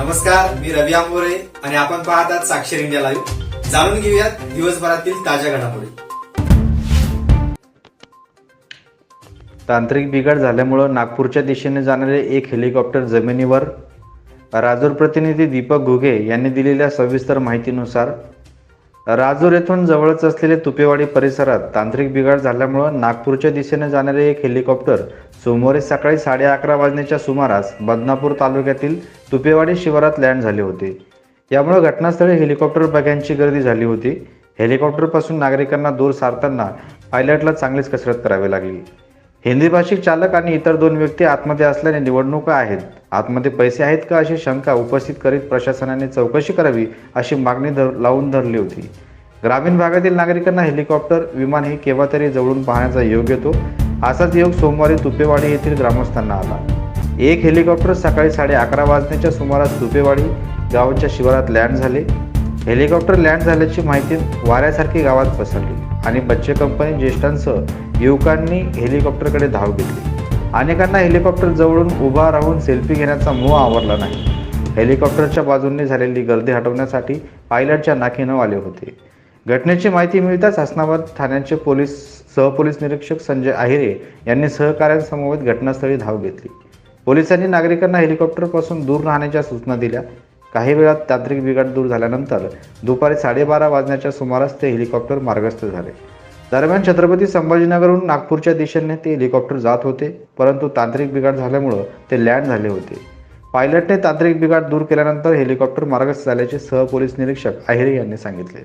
नमस्कार मी रवी आंबोरे आणि आपण पाहतात साक्षर इंडिया लाईव्ह. जाणून घेऊयात दिवसभरातील ताज्या घडामोडी. तांत्रिक बिघाड झाल्यामुळं नागपूरच्या दिशेने जाणारे एक हेलिकॉप्टर जमिनीवर राजूर प्रतिनिधी दीपक घुगे यांनी दिलेल्या सविस्तर माहितीनुसार राजूर येथून जवळच असलेले तुपेवाडी परिसरात तांत्रिक बिघाड झाल्यामुळं नागपूरच्या दिशेने जाणारे एक हेलिकॉप्टर सोमवारी सकाळी साडे अकरा वाजण्याच्या सुमारास बदनापूर तालुक्यातील तुपेवाडी शिवारात लँड झाले होते. यामुळे घटनास्थळी हेलिकॉप्टर बघ्यांची गर्दी झाली होती. हेलिकॉप्टरपासून नागरिकांना दूर सारताना पायलटला चांगलीच कसरत करावी लागली. हिंदी भाषिक चालक आणि इतर दोन व्यक्ती आतमध्ये असल्याने निवडणुका आहेत. आतमध्ये पैसे आहेत का अशी शंका उपस्थित करीत प्रशासनाने चौकशी करावी अशी मागणी धर लावून धरली होती. ग्रामीण भागातील नागरिकांना हेलिकॉप्टर विमान हे केव्हा तरी जवळून पाहण्याचा योग येतो. असाच योग सोमवारी तुपेवाडी येथील ग्रामस्थांना आला. एक हेलिकॉप्टर सकाळी साडे अकरा वाजण्याच्या सुमारास तुपेवाडी गावाच्या शिवारात लँड झाले. हेलिकॉप्टर लँड झाल्याची माहिती वाऱ्यासारखी गावात पसरली आणि बच्चे कंपनी ज्येष्ठांसह युवकांनी हेलिकॉप्टरकडे धाव घेतली. अनेकांना हेलिकॉप्टर जवळून उभा राहून सेल्फी घेण्याचा मोह आवरला नाही. हेलिकॉप्टरच्या बाजूंनी झालेली गर्दी हटवण्यासाठी पायलटच्या नाकी न आले होते. घटनेची माहिती मिळताच हसनाबाद ठाण्याचे पोलीस सहपोलीस निरीक्षक संजय आहिरे यांनी सहकाऱ्यांसमवेत घटनास्थळी धाव घेतली. पोलिसांनी नागरिकांना हेलिकॉप्टरपासून दूर राहण्याच्या सूचना दिल्या काही वेळात तांत्रिक बिघाड दूर झाल्यानंतर दुपारी साडेबारा वाजण्याच्या सुमारास ते हेलिकॉप्टर मार्गस्थ झाले. दरम्यान छत्रपती संभाजीनगरहून नागपूरच्या दिशेने ते हेलिकॉप्टर जात होते परंतु तांत्रिक बिघाड झाल्यामुळं ते लँड झाले होते. पायलटने तांत्रिक बिघाड दूर केल्यानंतर हेलिकॉप्टर मार्गस्थ झाल्याचे सहपोलीस निरीक्षक आहिरे यांनी सांगितले.